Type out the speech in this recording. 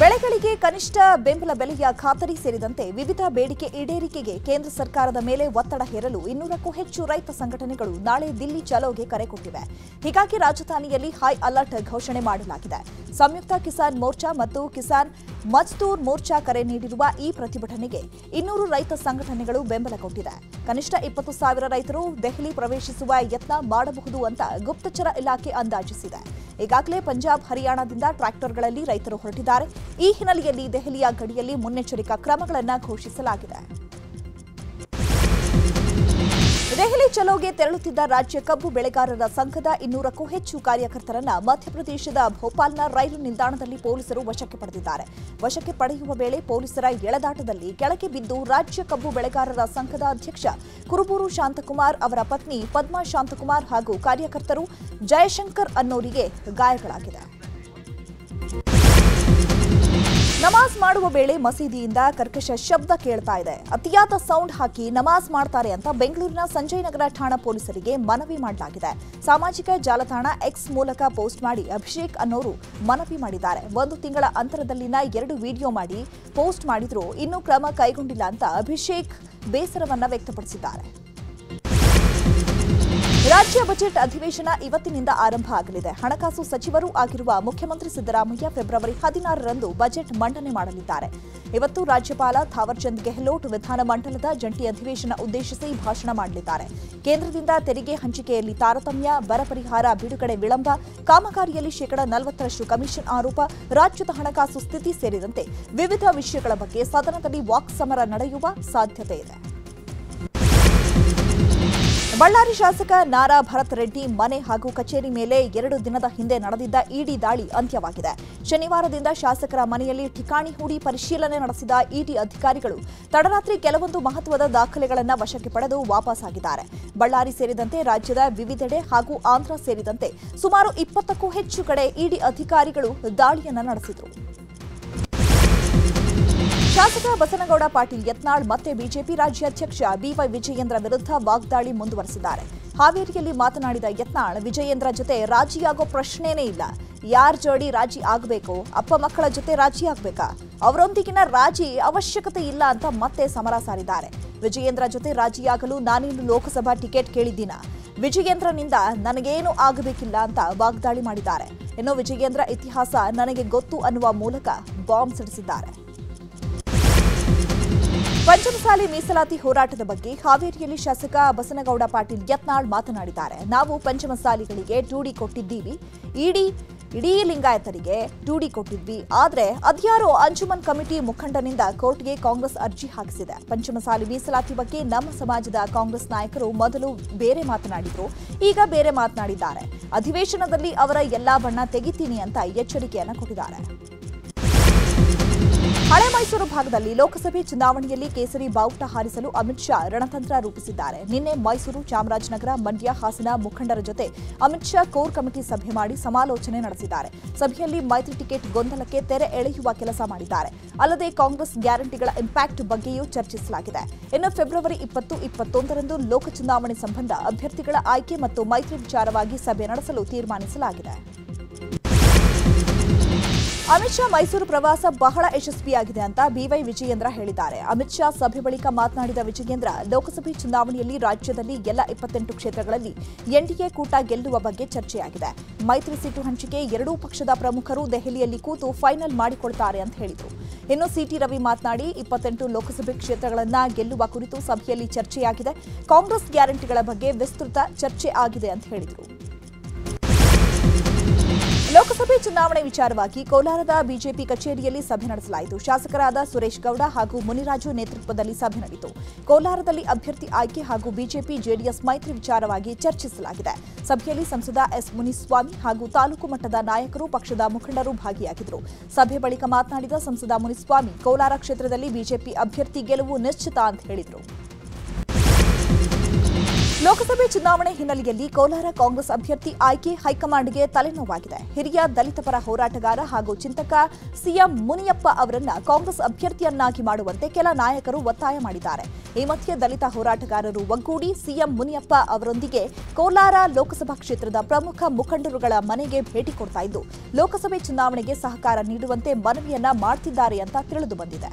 ಬೆಳೆಗಳಿಗೆ ಕನಿಷ್ಠ ಬೆಂಬಲ ಬೆಲೆಯ ಖಾತರಿ ಸೇರಿದಂತೆ ವಿವಿಧ ಬೇಡಿಕೆ ಈಡೇರಿಕೆಗೆ ಕೇಂದ್ರ ಸರ್ಕಾರದ ಮೇಲೆ ಒತ್ತಡ ಹೇರಲು ಇನ್ನೂರಕ್ಕೂ ಹೆಚ್ಚು ರೈತ ಸಂಘಟನೆಗಳು ನಾಳೆ ದಿಲ್ಲಿ ಚಲೋಗೆ ಕರೆ ಕೊಟ್ಟಿವೆ. ಹೀಗಾಗಿ ರಾಜಧಾನಿಯಲ್ಲಿ ಹೈ ಅಲರ್ಟ್ ಘೋಷಣೆ ಮಾಡಲಾಗಿದೆ. ಸಂಯುಕ್ತ ಕಿಸಾನ್ ಮೋರ್ಚಾ ಮತ್ತು ಕಿಸಾನ್ ಮಜ್ದೂರ್ ಮೋರ್ಚಾ ಕರೆ ನೀಡಿರುವ ಈ ಪ್ರತಿಭಟನೆಗೆ ಇನ್ನೂರು ರೈತ ಸಂಘಟನೆಗಳು ಬೆಂಬಲ ಕೊಟ್ಟಿದೆ ಕನಿಷ್ಠ ಇಪ್ಪತ್ತು ಸಾವಿರ ರೈತರು ದೆಹಲಿ ಪ್ರವೇಶಿಸುವ ಯತ್ನ ಮಾಡಬಹುದು ಅಂತ ಗುಪ್ತಚರ ಇಲಾಖೆ ಅಂದಾಜಿಸಿದೆ. ಈಗಾಗಲೇ ಪಂಜಾಬ್, ಹರಿಯಾಣದಿಂದ ಟ್ರ್ಯಾಕ್ಟರ್ಗಳಲ್ಲಿ ರೈತರು ಹೊರಟಿದ್ದಾರೆ. ಈ ಹಿನ್ನೆಲೆಯಲ್ಲಿ ದೆಹಲಿಯ ಗಡಿಯಲ್ಲಿ ಮುನ್ನೆಚ್ಚರಿಕಾ ಕ್ರಮಗಳನ್ನು ಘೋಷಿಸಲಾಗಿದೆ. ದೆಹಲಿ ಚಲೋಗೆ ತೆರಳುತ್ತಿದ್ದ ರಾಜ್ಯ ಕಬ್ಬು ಬೆಳೆಗಾರರ ಸಂಘದ ಇನ್ನೂರಕ್ಕೂ ಹೆಚ್ಚು ಕಾರ್ಯಕರ್ತರನ್ನ ಮಧ್ಯಪ್ರದೇಶದ ಭೋಪಾಲ್ನ ರೈಲು ನಿಲ್ದಾಣದಲ್ಲಿ ಪೊಲೀಸರು ವಶಕ್ಕೆ ಪಡೆದಿದ್ದಾರೆ. ವಶಕ್ಕೆ ಪಡೆಯುವ ವೇಳೆ ಪೊಲೀಸರ ಎಳೆದಾಟದಲ್ಲಿ ಕೆಳಗೆ ಬಿದ್ದು ರಾಜ್ಯ ಕಬ್ಬು ಬೆಳೆಗಾರರ ಸಂಘದ ಅಧ್ಯಕ್ಷ ಕುರುಬೂರು ಶಾಂತಕುಮಾರ್ ಅವರ ಪತ್ನಿ ಪದ್ಮಾ ಶಾಂತಕುಮಾರ್ ಹಾಗೂ ಕಾರ್ಯಕರ್ತರು ಜಯಶಂಕರ್ ಅನ್ನೋರಿಗೆ ಗಾಯಗಳಾಗಿದೆ ನಮಾಜ್ ಮಾಡುವ ವೇಳೆ ಮಸೀದಿಯಿಂದ ಕರ್ಕಶ ಶಬ್ದ ಕೇಳ್ತಾ ಇದೆ. ಅತಿಯಾದ ಸೌಂಡ್ ಹಾಕಿ ನಮಾಜ್ ಮಾಡ್ತಾರೆ ಅಂತ ಬೆಂಗಳೂರಿನ ಸಂಜಯ್ ನಗರ ಠಾಣಾ ಪೊಲೀಸರಿಗೆ ಮನವಿ ಮಾಡಲಾಗಿದೆ. ಸಾಮಾಜಿಕ ಜಾಲತಾಣ ಎಕ್ಸ್ ಮೂಲಕ ಪೋಸ್ಟ್ ಮಾಡಿ ಅಭಿಷೇಕ್ ಅನ್ನೋರು ಮನವಿ ಮಾಡಿದ್ದಾರೆ. ಒಂದು ತಿಂಗಳ ಅಂತರದಲ್ಲಿನ ಎರಡು ವಿಡಿಯೋ ಮಾಡಿ ಪೋಸ್ಟ್ ಮಾಡಿದ್ರು. ಇನ್ನೂ ಕ್ರಮ ಕೈಗೊಂಡಿಲ್ಲ ಅಂತ ಅಭಿಷೇಕ್ ಬೇಸರವನ್ನ ವ್ಯಕ್ತಪಡಿಸಿದ್ದಾರೆ. ರಾಜ್ಯ ಬಜೆಟ್ ಅಧಿವೇಶನ ಇವತ್ತಿನಿಂದ ಆರಂಭ ಆಗಲಿದೆ. ಹಣಕಾಸು ಸಚಿವರೂ ಆಗಿರುವ ಮುಖ್ಯಮಂತ್ರಿ ಸಿದ್ದರಾಮಯ್ಯ ಫೆಬ್ರವರಿ ಹದಿನಾರರಂದು ಬಜೆಟ್ ಮಂಡನೆ ಮಾಡಲಿದ್ದಾರೆ. ಇವತ್ತು ರಾಜ್ಯಪಾಲ ಥಾವರ್ಚಂದ್ ಗೆಹ್ಲೋಟ್ ವಿಧಾನಮಂಡಲದ ಜಂಟಿ ಅಧಿವೇಶನ ಉದ್ದೇಶಿಸಿ ಭಾಷಣ ಮಾಡಲಿದ್ದಾರೆ. ಕೇಂದ್ರದಿಂದ ತೆರಿಗೆ ಹಂಚಿಕೆಯಲ್ಲಿ ತಾರತಮ್ಯ, ಬರ ಪರಿಹಾರ, ಬಿಡುಗಡೆ ವಿಳಂಬ, ಕಾಮಗಾರಿಯಲ್ಲಿ ಶೇಕಡಾ ನಲವತ್ತರಷ್ಟು ಕಮಿಷನ್ ಆರೋಪ, ರಾಜ್ಯದ ಹಣಕಾಸು ಸ್ಥಿತಿ ಸೇರಿದಂತೆ ವಿವಿಧ ವಿಷಯಗಳ ಬಗ್ಗೆ ಸದನದಲ್ಲಿ ವಾಕ್ ಸಮರ ನಡೆಯುವ ಸಾಧ್ಯತೆ ಇದೆ. ಬಳ್ಳಾರಿ ಶಾಸಕ ನಾರಾ ಭರತ್ ರೆಡ್ಡಿ ಮನೆ ಹಾಗೂ ಕಚೇರಿ ಮೇಲೆ ಎರಡು ದಿನದ ಹಿಂದೆ ನಡೆದಿದ್ದ ಇಡಿ ದಾಳಿ ಅಂತ್ಯವಾಗಿದೆ. ಶನಿವಾರದಿಂದ ಶಾಸಕರ ಮನೆಯಲ್ಲಿ ಠಿಕಾಣಿ ಹೂಡಿ ಪರಿಶೀಲನೆ ನಡೆಸಿದ ಇಡಿ ಅಧಿಕಾರಿಗಳು ತಡರಾತ್ರಿ ಕೆಲವೊಂದು ಮಹತ್ವದ ದಾಖಲೆಗಳನ್ನು ವಶಕ್ಕೆ ಪಡೆದು ವಾಪಸ್ಸಾಗಿದ್ದಾರೆ ಬಳ್ಳಾರಿ ಸೇರಿದಂತೆ ರಾಜ್ಯದ ವಿವಿಧೆಡೆ ಹಾಗೂ ಆಂಧ್ರ ಸೇರಿದಂತೆ ಸುಮಾರು ಇಪ್ಪತ್ತಕ್ಕೂ ಹೆಚ್ಚು ಕಡೆ ಇಡಿ ಅಧಿಕಾರಿಗಳು ದಾಳಿಯನ್ನು ನಡೆಸಿದರು. ಶಾಸಕ ಬಸನಗೌಡ ಪಾಟೀಲ್ ಯತ್ನಾಳ್ ಮತ್ತೆ ಬಿಜೆಪಿ ರಾಜ್ಯಾಧ್ಯಕ್ಷ ಬಿವೈ ವಿಜಯೇಂದ್ರ ವಿರುದ್ಧ ವಾಗ್ದಾಳಿ ಮುಂದುವರೆಸಿದ್ದಾರೆ. ಹಾವೇರಿಯಲ್ಲಿ ಮಾತನಾಡಿದ ಯತ್ನಾಳ್, ವಿಜಯೇಂದ್ರ ಜೊತೆ ರಾಜಿಯಾಗೋ ಪ್ರಶ್ನೆನೇ ಇಲ್ಲ. ಯಾರ ಜೋಡಿ ರಾಜಿ ಆಗಬೇಕು? ಅಪ್ಪ ಮಕ್ಕಳ ಜೊತೆ ರಾಜಿ ಆಗಬೇಕಾ? ಅವರೊಂದಿಗಿನ ರಾಜಿ ಅವಶ್ಯಕತೆ ಇಲ್ಲ ಅಂತ ಮತ್ತೆ ಸಮರ ಸಾರಿದ್ದಾರೆ. ವಿಜಯೇಂದ್ರ ಜೊತೆ ರಾಜಿಯಾಗಲು ನಾನೇನು ಲೋಕಸಭಾ ಟಿಕೆಟ್ ಕೇಳಿದ್ದೀನ? ವಿಜಯೇಂದ್ರನಿಂದ ನನಗೇನು ಆಗಬೇಕಿಲ್ಲ ಅಂತ ವಾಗ್ದಾಳಿ ಮಾಡಿದ್ದಾರೆ. ಇನ್ನು ವಿಜಯೇಂದ್ರ ಇತಿಹಾಸ ನನಗೆ ಗೊತ್ತು ಅನ್ನುವ ಮೂಲಕ ಬಾಂಬ್ ಸಿಡಿಸಿದ್ದಾರೆ. ಪಂಚಮಸಾಲಿ ಮೀಸಲಾತಿ ಹೋರಾಟದ ಬಗ್ಗೆ ಹಾವೇರಿಯಲ್ಲಿ ಶಾಸಕ ಬಸನಗೌಡ ಪಾಟೀಲ್ ಯತ್ನಾಳ್ ಮಾತನಾಡಿದ್ದಾರೆ. ನಾವು ಪಂಚಮಸಾಲಿಗಳಿಗೆ ಟೂಡಿ ಕೊಟ್ಟಿದ್ದೀವಿ. ಇಡೀ ಇಡೀ ಲಿಂಗಾಯತರಿಗೆ ಟೂಡಿ ಕೊಟ್ಟಿದ್ವಿ. ಆದರೆ ಅದ್ಯಾರೋ ಅಂಜುಮನ್ ಕಮಿಟಿ ಮುಖಂಡನಿಂದ ಕೋರ್ಟ್ಗೆ ಕಾಂಗ್ರೆಸ್ ಅರ್ಜಿ ಹಾಕಿಸಿದೆ. ಪಂಚಮಸಾಲಿ ಮೀಸಲಾತಿ ಬಗ್ಗೆ ನಮ್ಮ ಸಮಾಜದ ಕಾಂಗ್ರೆಸ್ ನಾಯಕರು ಮೊದಲು ಬೇರೆ ಮಾತನಾಡಿದ್ರು. ಈಗ ಬೇರೆ ಮಾತನಾಡಿದ್ದಾರೆ. ಅಧಿವೇಶನದಲ್ಲಿ ಅವರ ಎಲ್ಲಾ ಬಣ್ಣ ತೆಗಿತೀನಿ ಅಂತ ಎಚ್ಚರಿಕೆಯನ್ನು ಕೊಟ್ಟಿದ್ದಾರೆ. ಹಳೆ ಮೈಸೂರು ಭಾಗದಲ್ಲಿ ಲೋಕಸಭೆ ಚುನಾವಣೆಯಲ್ಲಿ ಕೇಸರಿ ಬಾವುಟ ಹಾರಿಸಲು ಅಮಿತ್ ಶಾ ರಣತಂತ್ರ ರೂಪಿಸಿದ್ದಾರೆ. ನಿನ್ನೆ ಮೈಸೂರು ಚಾಮರಾಜನಗರ, ಮಂಡ್ಯ, ಹಾಸನ ಮುಖಂಡರ ಜೊತೆ ಅಮಿತ್ ಶಾ ಕೋರ್ ಕಮಿಟಿ ಸಭೆ ಮಾಡಿ ಸಮಾಲೋಚನೆ ನಡೆಸಿದ್ದಾರೆ. ಸಭೆಯಲ್ಲಿ ಮೈತ್ರಿ ಟಿಕೆಟ್ ಗೊಂದಲಕ್ಕೆ ತೆರೆ ಎಳೆಯುವ ಕೆಲಸ ಮಾಡಿದ್ದಾರೆ. ಅಲ್ಲದೆ ಕಾಂಗ್ರೆಸ್ ಗ್ಯಾರಂಟಿಗಳ ಇಂಪ್ಯಾಕ್ಟ್ ಬಗ್ಗೆಯೂ ಚರ್ಚಿಸಲಾಗಿದೆ. ಇನ್ನು ಫೆಬ್ರವರಿ ಇಪ್ಪತ್ತು, ಇಪ್ಪತ್ತೊಂದರಂದು ಲೋಕ ಚುನಾವಣೆ ಸಂಬಂಧ ಅಭ್ಯರ್ಥಿಗಳ ಆಯ್ಕೆ ಮತ್ತು ಮೈತ್ರಿ ವಿಚಾರವಾಗಿ ಸಭೆ ನಡೆಸಲು ತೀರ್ಮಾನಿಸಲಾಗಿದೆ. ಅಮಿತ್ ಶಾ ಮೈಸೂರು ಪ್ರವಾಸ ಬಹಳ ಯಶಸ್ವಿಯಾಗಿದೆ ಅಂತ ಬಿವೈ ವಿಜಯೇಂದ್ರ ಹೇಳಿದ್ದಾರೆ. ಅಮಿತ್ ಶಾ ಸಭೆ ಬಳಿಕ ಮಾತನಾಡಿದ ವಿಜಯೇಂದ್ರ, ಲೋಕಸಭೆ ಚುನಾವಣೆಯಲ್ಲಿ ರಾಜ್ಯದಲ್ಲಿ ಎಲ್ಲ ಇಪ್ಪತ್ತೆಂಟು ಕ್ಷೇತ್ರಗಳಲ್ಲಿ ಎನ್ಡಿಎ ಕೂಟ ಗೆಲ್ಲುವ ಬಗ್ಗೆ ಚರ್ಚೆಯಾಗಿದೆ. ಮೈತ್ರಿ ಸೀಟು ಹಂಚಿಕೆ ಎರಡೂ ಪಕ್ಷದ ಪ್ರಮುಖರು ದೆಹಲಿಯಲ್ಲಿ ಕೂತು ಫೈನಲ್ ಮಾಡಿಕೊಳ್ತಾರೆ ಅಂತ ಹೇಳಿದರು. ಇನ್ನು ಸಿಟಿ ರವಿ ಮಾತನಾಡಿ, ಇಪ್ಪತ್ತೆಂಟು ಲೋಕಸಭೆ ಕ್ಷೇತ್ರಗಳನ್ನ ಗೆಲ್ಲುವ ಕುರಿತು ಸಭೆಯಲ್ಲಿ ಚರ್ಚೆಯಾಗಿದೆ. ಕಾಂಗ್ರೆಸ್ ಗ್ಯಾರಂಟಿಗಳ ಬಗ್ಗೆ ವಿಸ್ತೃತ ಚರ್ಚೆ ಆಗಿದೆ ಅಂತ ಹೇಳಿದರು. ಚುನಾವಣೆ ವಿಚಾರವಾಗಿ ಕೋಲಾರದ ಬಿಜೆಪಿ ಕಚೇರಿಯಲ್ಲಿ ಸಭೆ ನಡೆಸಲಾಯಿತು. ಶಾಸಕರಾದ ಸುರೇಶ್ ಗೌಡ ಹಾಗೂ ಮುನಿರಾಜು ನೇತೃತ್ವದಲ್ಲಿ ಸಭೆ ನಡೆಯಿತು. ಕೋಲಾರದಲ್ಲಿ ಅಭ್ಯರ್ಥಿ ಆಯ್ಕೆ ಹಾಗೂ ಬಿಜೆಪಿ ಜೆಡಿಎಸ್ ಮೈತ್ರಿ ವಿಚಾರವಾಗಿ ಚರ್ಚಿಸಲಾಗಿದೆ. ಸಭೆಯಲ್ಲಿ ಸಂಸದ ಎಸ್ ಮುನಿಸ್ವಾಮಿ ಹಾಗೂ ತಾಲೂಕು ಮಟ್ಟದ ನಾಯಕರು, ಪಕ್ಷದ ಮುಖಂಡರು ಭಾಗಿಯಾಗಿದ್ದರು. ಸಭೆ ಬಳಿಕ ಮಾತನಾಡಿದ ಸಂಸದ ಮುನಿಸ್ವಾಮಿ, ಕೋಲಾರ ಕ್ಷೇತ್ರದಲ್ಲಿ ಬಿಜೆಪಿ ಅಭ್ಯರ್ಥಿ ಗೆಲುವು ನಿಶ್ಚಿತ ಅಂತ ಹೇಳಿದರು. ಲೋಕಸಭೆ ಚುನಾವಣೆ ಹಿನ್ನೆಲೆಯಲ್ಲಿ ಕೋಲಾರ ಕಾಂಗ್ರೆಸ್ ಅಭ್ಯರ್ಥಿ ಆಯ್ಕೆ ಹೈಕಮಾಂಡ್ಗೆ ತಲೆನೋವಾಗಿದೆ. ಹಿರಿಯ ದಲಿತ ಪರ ಹೋರಾಟಗಾರ ಹಾಗೂ ಚಿಂತಕ ಸಿಎಂ ಮುನಿಯಪ್ಪ ಅವರನ್ನ ಕಾಂಗ್ರೆಸ್ ಅಭ್ಯರ್ಥಿಯನ್ನಾಗಿ ಮಾಡುವಂತೆ ಕೆಲ ನಾಯಕರು ಒತ್ತಾಯ ಮಾಡಿದ್ದಾರೆ. ಈ ಮಧ್ಯೆ ದಲಿತ ಹೋರಾಟಗಾರರು ಒಗ್ಗೂಡಿ ಸಿಎಂ ಮುನಿಯಪ್ಪ ಅವರೊಂದಿಗೆ ಕೋಲಾರ ಲೋಕಸಭಾ ಕ್ಷೇತ್ರದ ಪ್ರಮುಖ ಮುಖಂಡರುಗಳ ಮನೆಗೆ ಭೇಟಿ ಕೊಡ್ತಾ ಇದ್ದು, ಲೋಕಸಭೆ ಚುನಾವಣೆಗೆ ಸಹಕಾರ ನೀಡುವಂತೆ ಮನವಿಯನ್ನ ಮಾಡ್ತಿದ್ದಾರೆ ಅಂತ ತಿಳಿದು ಬಂದಿದೆ.